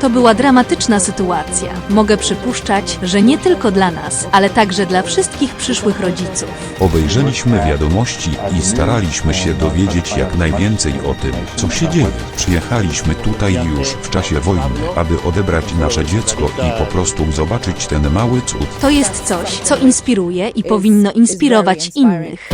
To była dramatyczna sytuacja. Mogę przypuszczać, że nie tylko dla nas, ale także dla wszystkich przyszłych rodziców. Obejrzeliśmy wiadomości i staraliśmy się dowiedzieć jak najwięcej o tym, co się dzieje. Przyjechaliśmy tutaj już w czasie wojny, aby odebrać nasze dziecko i po prostu zobaczyć ten mały cud. To jest coś, co inspiruje i powinno inspirować innych.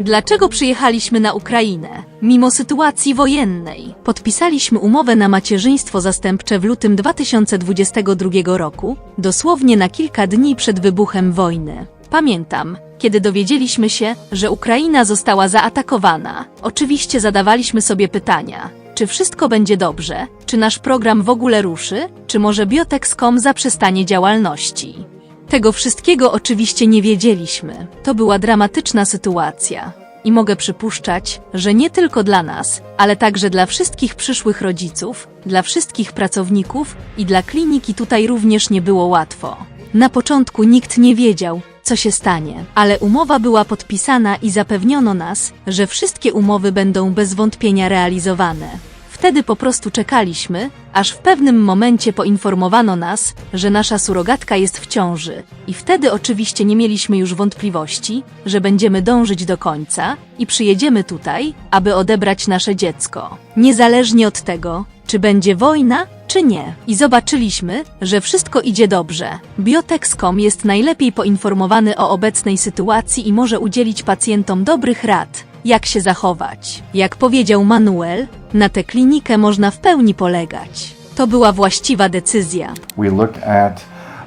Dlaczego przyjechaliśmy na Ukrainę? Mimo sytuacji wojennej. Podpisaliśmy umowę na macierzyństwo zastępcze w lutym 2022 roku, dosłownie na kilka dni przed wybuchem wojny. Pamiętam, kiedy dowiedzieliśmy się, że Ukraina została zaatakowana. Oczywiście zadawaliśmy sobie pytania. Czy wszystko będzie dobrze? Czy nasz program w ogóle ruszy? Czy może Biotex.com zaprzestanie działalności? Tego wszystkiego oczywiście nie wiedzieliśmy. To była dramatyczna sytuacja. I mogę przypuszczać, że nie tylko dla nas, ale także dla wszystkich przyszłych rodziców, dla wszystkich pracowników i dla kliniki tutaj również nie było łatwo. Na początku nikt nie wiedział, co się stanie, ale umowa była podpisana i zapewniono nas, że wszystkie umowy będą bez wątpienia realizowane. Wtedy po prostu czekaliśmy, aż w pewnym momencie poinformowano nas, że nasza surogatka jest w ciąży. I wtedy oczywiście nie mieliśmy już wątpliwości, że będziemy dążyć do końca i przyjedziemy tutaj, aby odebrać nasze dziecko. Niezależnie od tego, czy będzie wojna, czy nie. I zobaczyliśmy, że wszystko idzie dobrze. Biotex.com jest najlepiej poinformowany o obecnej sytuacji i może udzielić pacjentom dobrych rad, jak się zachować. Jak powiedział Manuel, na tę klinikę można w pełni polegać. To była właściwa decyzja. We looked at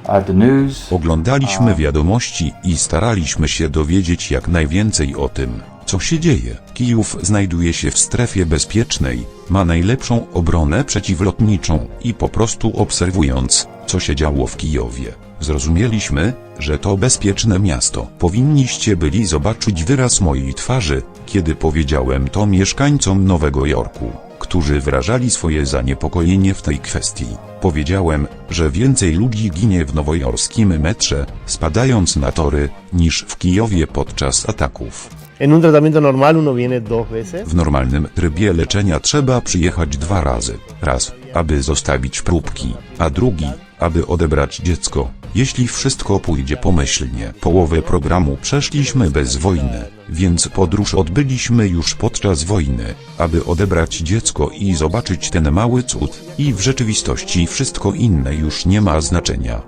uh, the news. Oglądaliśmy wiadomości i staraliśmy się dowiedzieć jak najwięcej o tym, co się dzieje. Kijów znajduje się w strefie bezpiecznej, ma najlepszą obronę przeciwlotniczą i po prostu obserwując, co się działo w Kijowie, zrozumieliśmy, że to bezpieczne miasto. Powinniście byli zobaczyć wyraz mojej twarzy, kiedy powiedziałem to mieszkańcom Nowego Jorku, którzy wyrażali swoje zaniepokojenie w tej kwestii. Powiedziałem, że więcej ludzi ginie w nowojorskim metrze, spadając na tory, niż w Kijowie podczas ataków. W normalnym trybie leczenia trzeba przyjechać dwa razy. Raz, aby zostawić próbki, a drugi, aby odebrać dziecko. Jeśli wszystko pójdzie pomyślnie, połowę programu przeszliśmy bez wojny, więc podróż odbyliśmy już podczas wojny, aby odebrać dziecko i zobaczyć ten mały cud. I w rzeczywistości wszystko inne już nie ma znaczenia.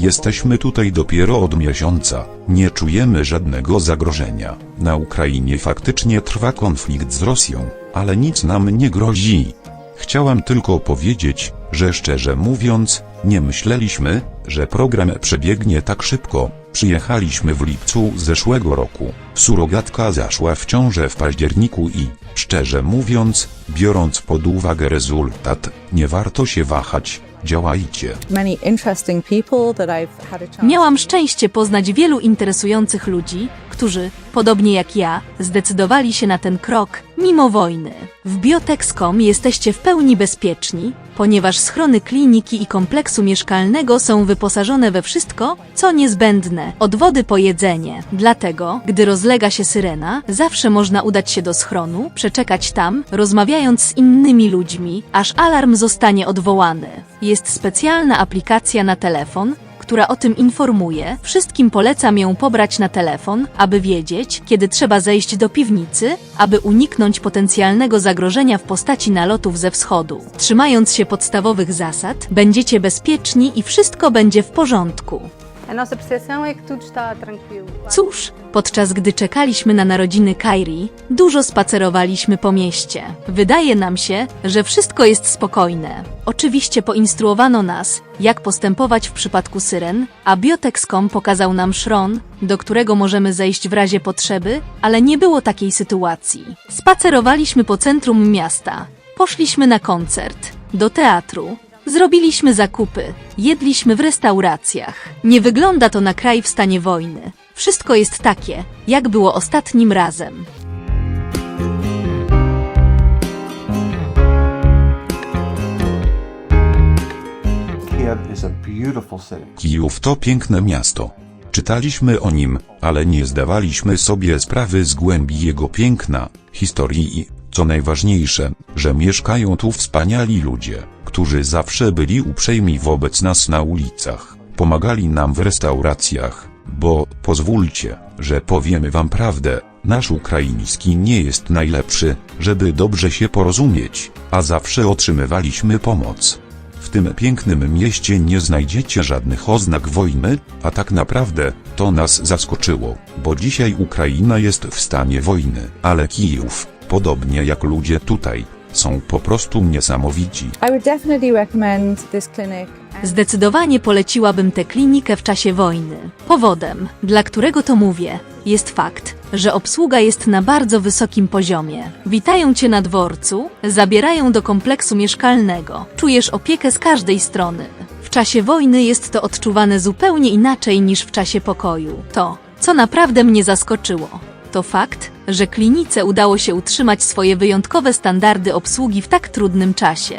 Jesteśmy tutaj dopiero od miesiąca, nie czujemy żadnego zagrożenia. Na Ukrainie faktycznie trwa konflikt z Rosją, ale nic nam nie grozi. Chciałam tylko powiedzieć, że szczerze mówiąc, nie myśleliśmy, że program przebiegnie tak szybko. Przyjechaliśmy w lipcu zeszłego roku. Surogatka zaszła w ciążę w październiku i, szczerze mówiąc, biorąc pod uwagę rezultat, nie warto się wahać. Działajcie. Miałam szczęście poznać wielu interesujących ludzi, którzy, podobnie jak ja, zdecydowali się na ten krok mimo wojny. W Biotex.com jesteście w pełni bezpieczni, ponieważ schrony kliniki i kompleksu mieszkalnego są wyposażone we wszystko, co niezbędne, od wody po jedzenie. Dlatego, gdy rozlega się syrena, zawsze można udać się do schronu, przeczekać tam, rozmawiając z innymi ludźmi, aż alarm zostanie odwołany. Jest specjalna aplikacja na telefon, która o tym informuje. Wszystkim polecam ją pobrać na telefon, aby wiedzieć, kiedy trzeba zejść do piwnicy, aby uniknąć potencjalnego zagrożenia w postaci nalotów ze wschodu. Trzymając się podstawowych zasad, będziecie bezpieczni i wszystko będzie w porządku. A nossa percepção é que tudo está tranquilo. Cóż, podczas gdy czekaliśmy na narodziny Kairi, dużo spacerowaliśmy po mieście. Wydaje nam się, że wszystko jest spokojne. Oczywiście poinstruowano nas, jak postępować w przypadku syren, a Biotex.com pokazał nam szron, do którego możemy zejść w razie potrzeby, ale nie było takiej sytuacji. Spacerowaliśmy po centrum miasta, poszliśmy na koncert, do teatru, Zrobiliśmy zakupy, jedliśmy w restauracjach. Nie wygląda to na kraj w stanie wojny. Wszystko jest takie, jak było ostatnim razem. Kiev is a beautiful city. Kijów to piękne miasto. Czytaliśmy o nim, ale nie zdawaliśmy sobie sprawy z głębi jego piękna, historii i, co najważniejsze, że mieszkają tu wspaniali ludzie, którzy zawsze byli uprzejmi wobec nas na ulicach, pomagali nam w restauracjach, bo, pozwólcie, że powiemy wam prawdę, nasz ukraiński nie jest najlepszy, żeby dobrze się porozumieć, a zawsze otrzymywaliśmy pomoc. W tym pięknym mieście nie znajdziecie żadnych oznak wojny, a tak naprawdę, to nas zaskoczyło, bo dzisiaj Ukraina jest w stanie wojny, ale Kijów, podobnie jak ludzie tutaj, są po prostu niesamowici. Zdecydowanie poleciłabym tę klinikę w czasie wojny. Powodem, dla którego to mówię, jest fakt, że obsługa jest na bardzo wysokim poziomie. Witają cię na dworcu, zabierają do kompleksu mieszkalnego, czujesz opiekę z każdej strony. W czasie wojny jest to odczuwane zupełnie inaczej niż w czasie pokoju. To, co naprawdę mnie zaskoczyło, to fakt, że klinice udało się utrzymać swoje wyjątkowe standardy obsługi w tak trudnym czasie.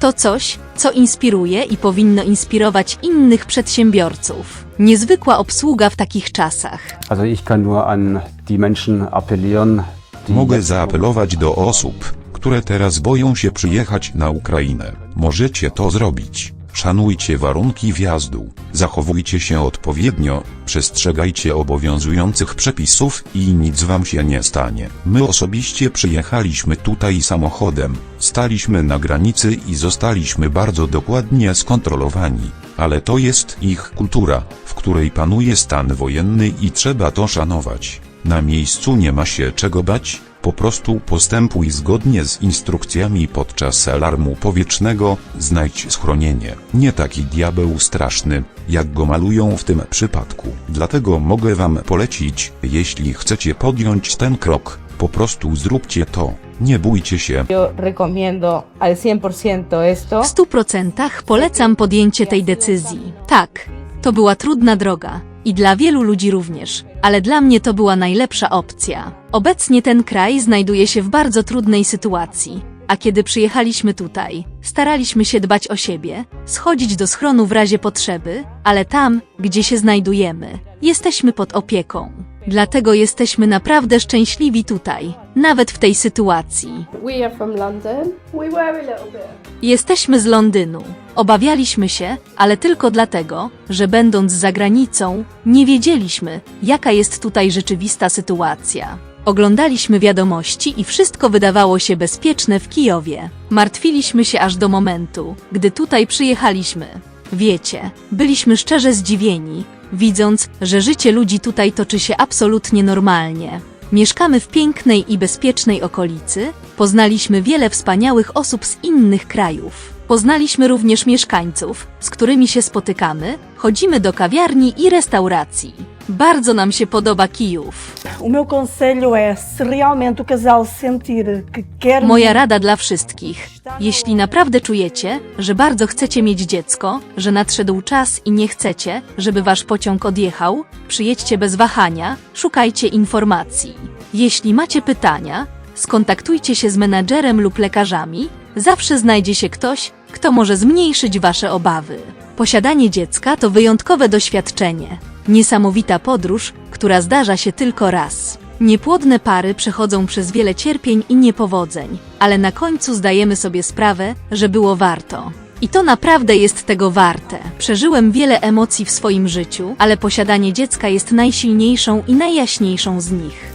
To coś, co inspiruje i powinno inspirować innych przedsiębiorców. Niezwykła obsługa w takich czasach. Also ich kann nur an die Menschen appellieren, die Mogę zaapelować do osób, które teraz boją się przyjechać na Ukrainę. Możecie to zrobić. Szanujcie warunki wjazdu, zachowujcie się odpowiednio, przestrzegajcie obowiązujących przepisów i nic wam się nie stanie. My osobiście przyjechaliśmy tutaj samochodem, staliśmy na granicy i zostaliśmy bardzo dokładnie skontrolowani, ale to jest ich kultura, w której panuje stan wojenny i trzeba to szanować. Na miejscu nie ma się czego bać, po prostu postępuj zgodnie z instrukcjami podczas alarmu powietrznego, znajdź schronienie. Nie taki diabeł straszny, jak go malują w tym przypadku. Dlatego mogę wam polecić, jeśli chcecie podjąć ten krok, po prostu zróbcie to. Nie bójcie się, Yo recomiendo al 100% esto. W stu procentach polecam podjęcie tej decyzji. Tak, to była trudna droga. I dla wielu ludzi również, ale dla mnie to była najlepsza opcja. Obecnie ten kraj znajduje się w bardzo trudnej sytuacji, a kiedy przyjechaliśmy tutaj, staraliśmy się dbać o siebie, schodzić do schronu w razie potrzeby, ale tam, gdzie się znajdujemy, jesteśmy pod opieką. Dlatego jesteśmy naprawdę szczęśliwi tutaj, nawet w tej sytuacji. We are from London. We were a little bit. Jesteśmy z Londynu. Obawialiśmy się, ale tylko dlatego, że będąc za granicą, nie wiedzieliśmy, jaka jest tutaj rzeczywista sytuacja. Oglądaliśmy wiadomości i wszystko wydawało się bezpieczne w Kijowie. Martwiliśmy się aż do momentu, gdy tutaj przyjechaliśmy. Wiecie, byliśmy szczerze zdziwieni, widząc, że życie ludzi tutaj toczy się absolutnie normalnie. Mieszkamy w pięknej i bezpiecznej okolicy, poznaliśmy wiele wspaniałych osób z innych krajów. Poznaliśmy również mieszkańców, z którymi się spotykamy, chodzimy do kawiarni i restauracji. Bardzo nam się podoba Kijów. O meu conselho é, se realmente o casal sentir que quer Moja rada dla wszystkich. Jeśli naprawdę czujecie, że bardzo chcecie mieć dziecko, że nadszedł czas i nie chcecie, żeby wasz pociąg odjechał, przyjedźcie bez wahania, szukajcie informacji. Jeśli macie pytania, skontaktujcie się z menadżerem lub lekarzami, zawsze znajdzie się ktoś, kto może zmniejszyć wasze obawy. Posiadanie dziecka to wyjątkowe doświadczenie, niesamowita podróż, która zdarza się tylko raz. Niepłodne pary przechodzą przez wiele cierpień i niepowodzeń, ale na końcu zdajemy sobie sprawę, że było warto. I to naprawdę jest tego warte. Przeżyłem wiele emocji w swoim życiu, ale posiadanie dziecka jest najsilniejszą i najjaśniejszą z nich.